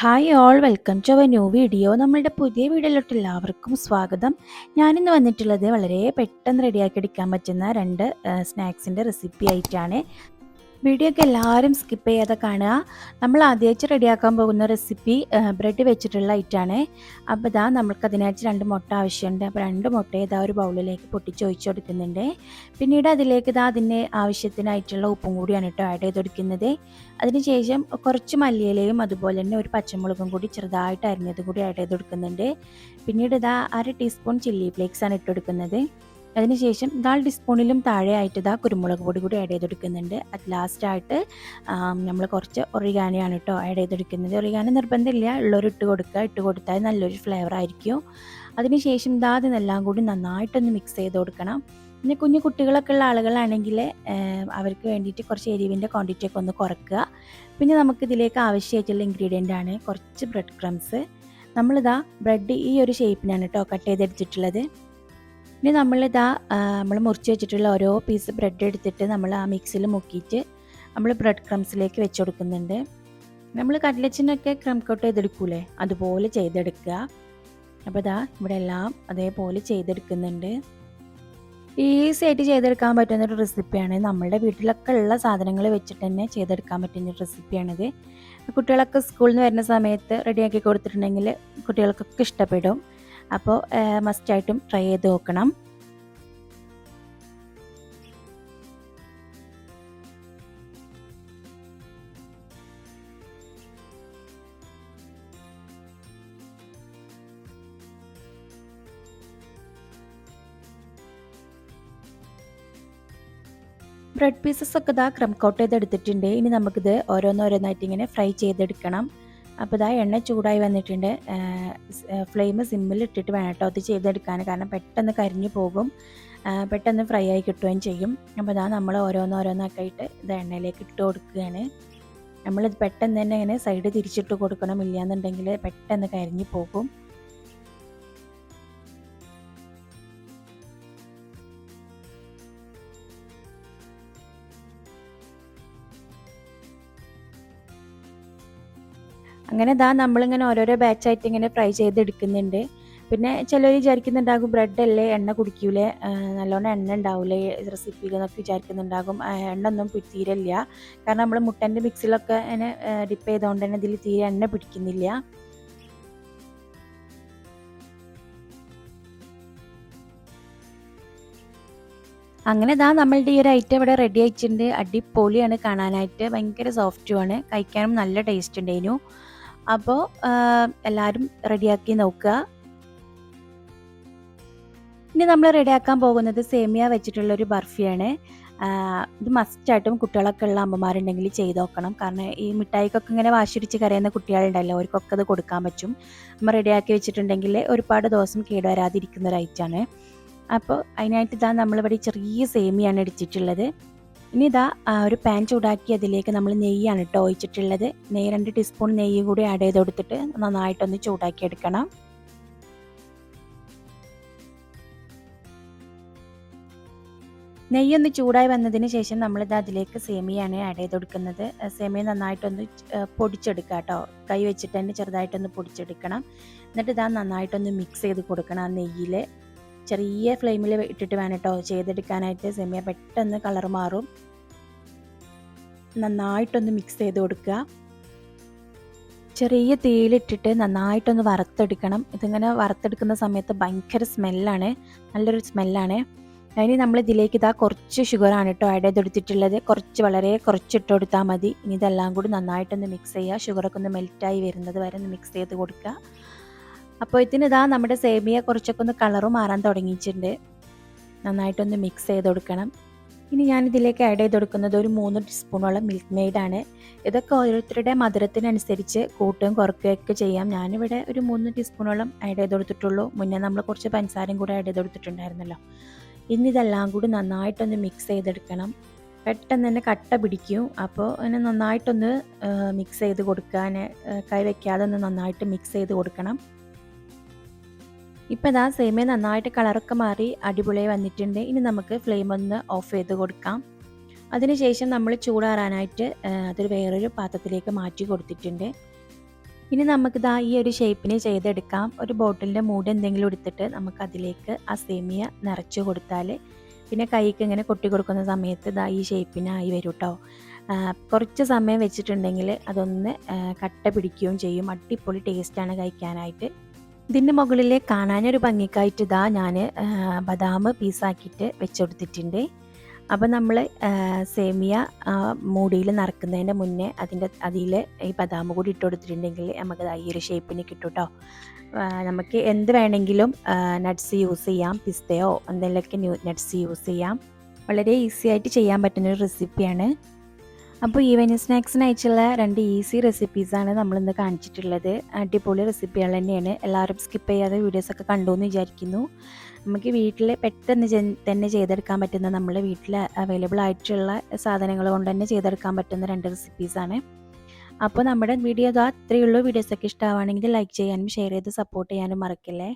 Hi all welcome to our new video നമ്മളുടെ പുതിയ വീഡിയോയിലോട്ട് എല്ലാവർക്കും സ്വാഗതം. ഞാനിന്ന് വന്നിട്ടുള്ളത് വളരെ പെട്ടെന്ന് റെഡിയാക്കി എടുക്കാൻ പറ്റുന്ന രണ്ട് സ്നാക്സിന്റെ റെസിപ്പി ആയിട്ടാണ്. വീഡിയോ ഒക്കെ എല്ലാവരും സ്കിപ്പ് ചെയ്യാതെ കാണുക. നമ്മൾ ആദ്യമായിട്ട് റെഡിയാക്കാൻ പോകുന്ന റെസിപ്പി ബ്രെഡ് വെച്ചിട്ടുള്ള ഐറ്റാണ് അപ്പോൾ ഇതാ നമുക്ക് അതിനായിട്ട് രണ്ട് മുട്ട ആവശ്യമുണ്ട്. അപ്പോൾ രണ്ട് മുട്ട ഇതാ ഒരു ബൗളിലേക്ക് പൊട്ടിച്ച് ഒഴിച്ചു കൊടുക്കുന്നുണ്ട്. പിന്നീട് അതിലേക്ക് ഇതാ അതിന്റെ ആവശ്യത്തിനായിട്ടുള്ള ഉപ്പും കൂടിയാണ് കേട്ടോ ആഡ് ചെയ്ത് കൊടുക്കുന്നത്. അതിനുശേഷം കുറച്ച് മല്ലിയിലയും അതുപോലെ തന്നെ ഒരു പച്ചമുളകും കൂടി ചെറുതായിട്ട് അരിഞ്ഞതും കൂടി ആഡ് ചെയ്ത് കൊടുക്കുന്നുണ്ട്. പിന്നീട് ഇതാ അര ടീസ്പൂൺ ചില്ലി ഫ്ലേക്സ് ആണ് ഇട്ട് കൊടുക്കുന്നത്. അതിനുശേഷം ദാൽ ടീസ്പൂണിലും താഴെ ആയിട്ട് ഇതാ കുരുമുളക് പൊടി കൂടി ആഡ് ചെയ്തെടുക്കുന്നുണ്ട്. അത് ലാസ്റ്റായിട്ട് നമ്മൾ കുറച്ച് ഒറിഗാനയാണ് കേട്ടോ ആഡ് ചെയ്തെടുക്കുന്നത്. ഒറിഗാന നിർബന്ധമില്ല. ഉള്ളൊരു ഇട്ട് കൊടുക്കുക. ഇട്ട് കൊടുത്താൽ നല്ലൊരു ഫ്ലേവർ ആയിരിക്കും. അതിനുശേഷം ഇതാ അതിനെല്ലാം കൂടി നന്നായിട്ടൊന്ന് മിക്സ് ചെയ്ത് കൊടുക്കണം. പിന്നെ കുഞ്ഞു കുട്ടികളൊക്കെ ഉള്ള ആളുകളാണെങ്കിൽ അവർക്ക് വേണ്ടിയിട്ട് കുറച്ച് എരിവിന്റെ ക്വാണ്ടിറ്റി ഒക്കെ ഒന്ന് കുറക്കുക. പിന്നെ നമുക്ക് ഇതിലേക്ക് ആവശ്യമായിട്ടുള്ള ഇൻഗ്രീഡിയന്റ് ആണ് കുറച്ച് ബ്രെഡ് ക്രംസ് നമ്മളിതാ ബ്രെഡ് ഈ ഒരു ഷേപ്പിനാണ് കേട്ടോ കട്ട് ചെയ്തെടുത്തിട്ടുള്ളത്. ഇനി നമ്മളിതാ നമ്മൾ മുറിച്ച് വെച്ചിട്ടുള്ള ഓരോ പീസ് ബ്രെഡ് എടുത്തിട്ട് നമ്മൾ ആ മിക്സിൽ മുക്കിയിട്ട് നമ്മൾ ബ്രെഡ് ക്രംസിലേക്ക് വെച്ച് കൊടുക്കുന്നുണ്ട്. നമ്മൾ കട്ട്ലറ്റിനൊക്കെ ക്രം കട്ട് ചെയ്തെടുക്കൂലേ? അതുപോലെ ചെയ്തെടുക്കുക. അപ്പോൾ ഇതാ ഇവിടെ എല്ലാം അതേപോലെ ചെയ്തെടുക്കുന്നുണ്ട്. ഈസി ആയിട്ട് ചെയ്തെടുക്കാൻ പറ്റുന്ന ഒരു റെസിപ്പിയാണ് നമ്മളുടെ വീട്ടിലൊക്കെ ഉള്ള സാധനങ്ങൾ വെച്ചിട്ട് തന്നെ ചെയ്തെടുക്കാൻ പറ്റുന്ന റെസിപ്പിയാണിത് കുട്ടികളൊക്കെ സ്കൂളിൽ നിന്ന് വരുന്ന സമയത്ത് റെഡിയാക്കി കൊടുത്തിട്ടുണ്ടെങ്കിൽ കുട്ടികൾക്കൊക്കെ ഇഷ്ടപ്പെടും. അപ്പോൾ മസ്റ്റായിട്ടും ട്രൈ ചെയ്ത് നോക്കണം. ബ്രെഡ് പീസസ് ഒക്കെ ഇതാ ക്രം കോട്ട് ചെയ്തെടുത്തിട്ടുണ്ട്. ഇനി നമുക്കിത് ഓരോന്നോരോന്നായിട്ട് ഇങ്ങനെ ഫ്രൈ ചെയ്തെടുക്കണം. അപ്പോൾ ഇതാ എണ്ണ ചൂടായി വന്നിട്ടുണ്ട്. ഫ്ലെയിം സിമ്മിൽ ഇട്ടിട്ട് വേണം കേട്ടോ അത് ചെയ്തെടുക്കാൻ കാരണം പെട്ടെന്ന് കരിഞ്ഞു പോകും. പെട്ടെന്ന് ഫ്രൈ ആയി കിട്ടുകയും ചെയ്യും. അപ്പോൾ ഇതാ നമ്മൾ ഓരോന്നോരോന്നൊക്കെ ആയിട്ട് ഇത് എണ്ണയിലേക്ക് ഇട്ട് കൊടുക്കുകയാണ്. നമ്മളിത് പെട്ടെന്ന് തന്നെ ഇങ്ങനെ സൈഡ് തിരിച്ചിട്ട് കൊടുക്കണം ഇല്ലയെന്നുണ്ടെങ്കിൽ പെട്ടെന്ന് കരിഞ്ഞു പോകും. അങ്ങനെ ഇതാ നമ്മളിങ്ങനെ ഓരോരോ ബാച്ചായിട്ട് ഇങ്ങനെ ഫ്രൈ ചെയ്തെടുക്കുന്നുണ്ട്. പിന്നെ ചിലർ വിചാരിക്കുന്നുണ്ടാകും ബ്രെഡ് അല്ലേ എണ്ണ കുടിക്കൂലേ നല്ലോണം എണ്ണ ഉണ്ടാവില്ലേ റെസിപ്പിയിൽ എന്നൊക്കെ വിചാരിക്കുന്നുണ്ടാകും. എണ്ണ ഒന്നും തീരല്ല. കാരണം നമ്മൾ മുട്ടന്റെ മിക്സിലൊക്കെ ഇങ്ങനെ ഡിപ്പ് ചെയ്തുകൊണ്ട് തന്നെ ഇതിൽ തീരെ എണ്ണ പിടിക്കുന്നില്ല. അങ്ങനെ ഇതാ നമ്മളുടെ ഈ ഒരു ഐറ്റം ഇവിടെ റെഡി ആയിട്ടുണ്ട്. അടിപൊളിയാണ് കാണാനായിട്ട്. ഭയങ്കര സോഫ്റ്റുമാണ് കഴിക്കാനും നല്ല ടേസ്റ്റ് ഉണ്ടായിരുന്നു. അപ്പോൾ എല്ലാവരും റെഡിയാക്കി നോക്കുക. ഇനി നമ്മൾ റെഡിയാക്കാൻ പോകുന്നത് സേമിയ വെച്ചിട്ടുള്ള ഒരു ബർഫിയാണ് ഇത് മസ്റ്റായിട്ടും കുട്ടികളൊക്കെ ഉള്ള അമ്മമാരുണ്ടെങ്കിൽ ചെയ്ത് നോക്കണം. കാരണം ഈ മിഠായിക്കൊക്കെ ഇങ്ങനെ വാശിടിച്ച് കരയുന്ന കുട്ടികളുണ്ടല്ലോ അവർക്കൊക്കെ അത് കൊടുക്കാൻ പറ്റും. നമ്മൾ റെഡിയാക്കി വെച്ചിട്ടുണ്ടെങ്കിൽ ഒരുപാട് ദിവസം കേടുവരാതിരിക്കുന്ന ഒരു ഐറ്റാണ് അപ്പോൾ അതിനായിട്ട് ഇതാ നമ്മളിവിടെ ചെറിയ സേമിയാണ് എടുത്തിട്ടുള്ളത്. ഇനി ഇതാ ഒരു പാൻ ചൂടാക്കി അതിലേക്ക് നമ്മൾ നെയ്യാണ് കേട്ടോ ഒഴിച്ചിട്ടുള്ളത്. നെയ്യ് രണ്ട് ടീസ്പൂൺ നെയ്യ് കൂടി ആഡ് ചെയ്ത് കൊടുത്തിട്ട് നന്നായിട്ടൊന്ന് ചൂടാക്കി എടുക്കണം നെയ്യൊന്ന് ചൂടായി വന്നതിന് ശേഷം നമ്മളിത് അതിലേക്ക് സേമിയാണ് ആഡ് ചെയ്ത് കൊടുക്കുന്നത്. സേമിയ നന്നായിട്ടൊന്ന് പൊടിച്ചെടുക്കുക കേട്ടോ കൈ വെച്ചിട്ട് തന്നെ ചെറുതായിട്ടൊന്ന് പൊടിച്ചെടുക്കണം. എന്നിട്ട് ഇതാ നന്നായിട്ടൊന്ന് മിക്സ് ചെയ്ത് കൊടുക്കണം ആ നെയ്യിൽ ചെറിയ ഫ്ലെയിമിൽ ഇട്ടിട്ട് വേണം കേട്ടോ ചെയ്തെടുക്കാനായിട്ട് സെമിയ പെട്ടെന്ന് കളർ മാറും. നന്നായിട്ടൊന്ന് മിക്സ് ചെയ്ത് കൊടുക്കുക. ചെറിയ തീയിലിട്ടിട്ട് നന്നായിട്ടൊന്ന് വറുത്തെടുക്കണം. ഇതിങ്ങനെ വറുത്തെടുക്കുന്ന സമയത്ത് ഭയങ്കര സ്മെല്ലാണ്. നല്ലൊരു സ്മെല്ലാണ്. അതിന് നമ്മൾ ഇതിലേക്ക് ഇതാ കുറച്ച് ഷുഗറാണ് കേട്ടോ ആഡ് ചെയ്തെടുത്തിട്ടുള്ളത്. കുറച്ച് വളരെ കുറച്ച് ഇട്ട് കൊടുത്താൽ മതി. ഇനി ഇതെല്ലാം കൂടി നന്നായിട്ടൊന്ന് മിക്സ് ചെയ്യുക. ഷുഗറൊക്കെ ഒന്ന് മെൽറ്റായി വരുന്നത് വരെ ഒന്ന് മിക്സ് ചെയ്ത് കൊടുക്കുക. അപ്പോൾ ഇതിനിതാ നമ്മുടെ സേമിയ കുറച്ചൊക്കെ ഒന്ന് കളറ് മാറാൻ തുടങ്ങിയിട്ടുണ്ട്. നന്നായിട്ടൊന്ന് മിക്സ് ചെയ്ത് കൊടുക്കണം. ഇനി ഞാൻ ഇതിലേക്ക് ആഡ് ചെയ്ത് കൊടുക്കുന്നത് ഒരു മൂന്ന് ടീസ്പൂണോളം മിൽക്ക് മെയ്ഡാണ് ഇതൊക്കെ ഓരോരുത്തരുടെ മധുരത്തിനനുസരിച്ച് കൂട്ടുകയും കുറയ്ക്കുകയൊക്കെ ചെയ്യാം. ഞാനിവിടെ ഒരു മൂന്ന് ടീസ്പൂണോളം ആഡ് ചെയ്ത് കൊടുത്തിട്ടുള്ളൂ. മുന്നേ നമ്മൾ കുറച്ച് പഞ്ചസാരയും കൂടെ ആഡ് ചെയ്ത് കൊടുത്തിട്ടുണ്ടായിരുന്നല്ലോ. ഇനി ഇതെല്ലാം കൂടി നന്നായിട്ടൊന്ന് മിക്സ് ചെയ്തെടുക്കണം. പെട്ടെന്ന് തന്നെ കട്ട പിടിക്കും. അപ്പോൾ അതിനെ നന്നായിട്ടൊന്ന് മിക്സ് ചെയ്ത് കൊടുക്കാൻ കൈ വയ്ക്കാതെ ഒന്ന് നന്നായിട്ട് മിക്സ് ചെയ്ത് കൊടുക്കണം. ഇപ്പോൾ ഇതാ സേമിയ നന്നായിട്ട് കളറൊക്കെ മാറി അടിപൊളിയായി വന്നിട്ടുണ്ട്. ഇനി നമുക്ക് ഫ്ലെയിം ഒന്ന് ഓഫ് ചെയ്ത് കൊടുക്കാം. അതിനുശേഷം നമ്മൾ ചൂടാറാനായിട്ട് അതൊരു വേറൊരു പാത്രത്തിലേക്ക് മാറ്റി കൊടുത്തിട്ടുണ്ട്. ഇനി നമുക്കിതാ ഈ ഒരു ഷേപ്പിന് ചെയ്തെടുക്കാം. ഒരു ബോട്ടിലിന്റെ മൂട് എന്തെങ്കിലും എടുത്തിട്ട് നമുക്ക് അതിലേക്ക് ആ സേമിയ നിറച്ച് കൊടുത്താൽ പിന്നെ കൈക്ക് ഇങ്ങനെ കൊട്ടി കൊടുക്കുന്ന സമയത്ത് ഇതാ ഈ ഷേപ്പിനായി വരും കേട്ടോ കുറച്ച് സമയം വെച്ചിട്ടുണ്ടെങ്കിൽ അതൊന്ന് കട്ട പിടിക്കുകയും ചെയ്യും. അടിപൊളി ടേസ്റ്റാണ് കഴിക്കാനായിട്ട്. ഇതിന്റെ മുകളിൽ കാണാനൊരു ഭംഗിക്കായിട്ട് ഇതാ ഞാൻ ബദാം പീസാക്കിയിട്ട് വെച്ചെടുത്തിട്ടുണ്ട്. അപ്പോൾ നമ്മൾ സേമിയ മൂടിയിൽ നിറക്കുന്നതിന്റെ മുന്നേ അതിന്റെ അതിൽ ഈ ബദാം കൂടി ഇട്ട് കൊടുത്തിട്ടുണ്ടെങ്കിൽ നമുക്ക് ഈ ഒരു ഷേപ്പിന് കിട്ടും കേട്ടോ നമുക്ക് എന്ത് വേണമെങ്കിലും നട്ട്സ് യൂസ് ചെയ്യാം പിസ്തയോ എന്തെങ്കിലുമൊക്കെ നട്ട്സ് യൂസ് ചെയ്യാം. വളരെ ഈസി ആയിട്ട് ചെയ്യാൻ പറ്റുന്ന ഒരു റെസിപ്പിയാണ് അപ്പോൾ ഈവനിങ് അയച്ചുള്ള രണ്ട് ഈസി റെസിപ്പീസാണ് നമ്മളിന്ന് കാണിച്ചിട്ടുള്ളത്. അടിപൊളി റെസിപ്പികൾ തന്നെയാണ്. എല്ലാവരും സ്കിപ്പ് ചെയ്യാതെ വീഡിയോസൊക്കെ കണ്ടു എന്ന് വിചാരിക്കുന്നു. നമുക്ക് വീട്ടിൽ പെട്ടെന്ന് തന്നെ ചെയ്തെടുക്കാൻ പറ്റുന്ന നമ്മുടെ വീട്ടിൽ അവൈലബിൾ ആയിട്ടുള്ള സാധനങ്ങൾ കൊണ്ട് തന്നെ ചെയ്തെടുക്കാൻ പറ്റുന്ന രണ്ട് റെസിപ്പീസാണ് അപ്പോൾ നമ്മുടെ വീഡിയോ ഇതാ അത്രയുള്ളൂ വീഡിയോസൊക്കെ ഇഷ്ടമാണെങ്കിൽ ലൈക്ക് ചെയ്യാനും ഷെയർ ചെയ്ത് സപ്പോർട്ട് ചെയ്യാനും മറക്കില്ലേ?